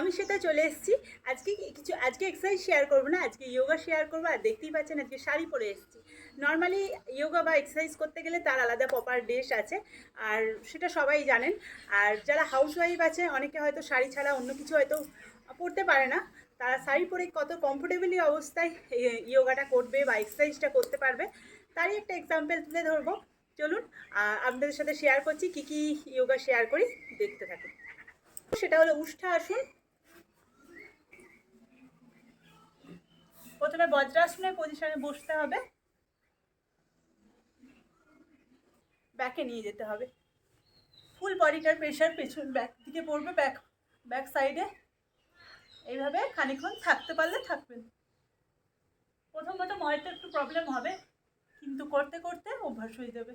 আমি সেটা চলে এসেছি। আজকে কিছু, আজকে এক্সারসাইজ শেয়ার করব না, আজকে যোগা শেয়ার করব, আর দেখতেই পাচ্ছেন আজকে শাড়ি পরে এসেছি। নর্মালি যোগা বা এক্সারসাইজ করতে গেলে তার আলাদা প্রপার ড্রেস আছে, আর সেটা সবাই জানেন। আর যারা হাউস ওয়াইফ আছে, অনেকে হয়তো শাড়ি ছাড়া অন্য কিছু হয়তো পরতে পারে না। তারা শাড়ি পরে কত কমফোর্টেবলি অবস্থায় ইয়োগাটা করবে বা এক্সারসাইজটা করতে পারবে, তারই একটা এক্সাম্পল তুলে ধরবো। চলুন আপনাদের সাথে শেয়ার করছি, কি কি যোগা শেয়ার করি, দেখতে থাকুন। সেটা হলো উষ্ঠা আসুন প্রথমে বজ্রাসনের পজিশনে বসতে হবে। ব্যাকে নিয়ে যেতে হবে। ফুল বডিটার প্রেশার পেছন ব্যাক দিকে পড়বে ব্যাক ব্যাক সাইডে এইভাবে খানিকক্ষণ থাকতে পারলে থাকবেন। প্রথম প্রথম হয়তো একটু প্রবলেম হবে, কিন্তু করতে করতে অভ্যাস হয়ে যাবে।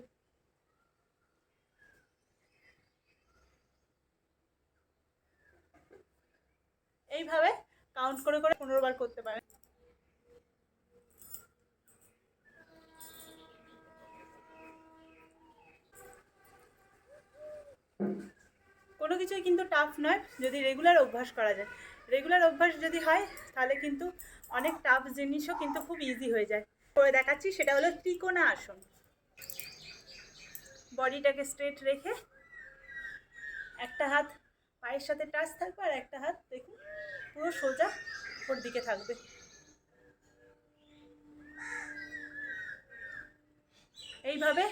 এইভাবে কাউন্ট করে করে পনেরো বার করতে পারেন। কোনো কিছুই কিন্তু টাফ নয়, যদি রেগুলার অভ্যাস করা যায়। রেগুলার অভ্যাস যদি হয়, তাহলে কিন্তু অনেক টাফ জিনিসও কিন্তু খুব ইজি হয়ে যায়। করে দেখাচ্ছি, সেটা হলো ত্রিকোণা আসন। বডিটাকে স্ট্রেট রেখে একটা হাত পায়ের সাথে টাচ থাকবে আর একটা হাত দেখুন, পুরো সোজা ওর দিকে থাকবে। এইভাবে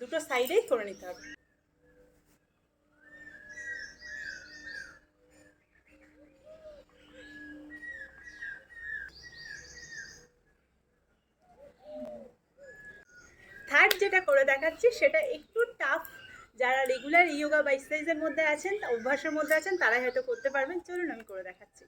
দুটো সাইডেই করে নিতে হবে। যেটা করে দেখাচ্ছি সেটা একটু টাফ যারা রেগুলার ইয়োগা বা এক্সারসাইজের মধ্যে আছেন, অভ্যাসের মধ্যে আছেন তারা হয়তো করতে পারবেন। চলুন আমি করে দেখাচ্ছি।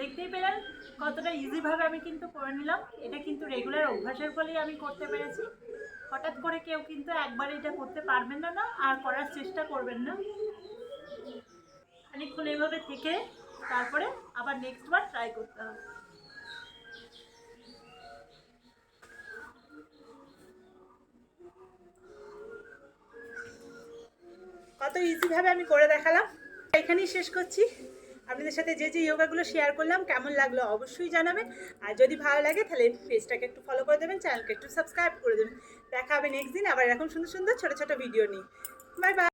দেখতেই পেলেন কতটা ইজিভাবে আমি কিন্তু করে নিলাম। এটা কিন্তু রেগুলার অভ্যাসের ফলেই আমি করতে পেরেছি। হঠাৎ করে কেউ কিন্তু একবার এটা করতে পারবেন না না, আর করার চেষ্টা করবেন না। খানিকক্ষণ এইভাবে থেকে তারপরে আবার নেক্সট বার ট্রাই করতে হবে। কত ইজিভাবে আমি করে দেখালাম। এখানেই শেষ করছি। আপনাদের সাথে যে যে ইয়োগাগুলো শেয়ার করলাম, কেমন লাগল অবশ্যই জানাবেন। আর যদি ভালো লাগে, তাহলে পেজটাকে একটু ফলো করে দেবেন চ্যানেলকে একটু সাবস্ক্রাইব করে দেবেন। দেখা হবে নেক্সট দিন আবার এরকম সুন্দর সুন্দর ছোটো ছোটো ভিডিও নিই বাই বাই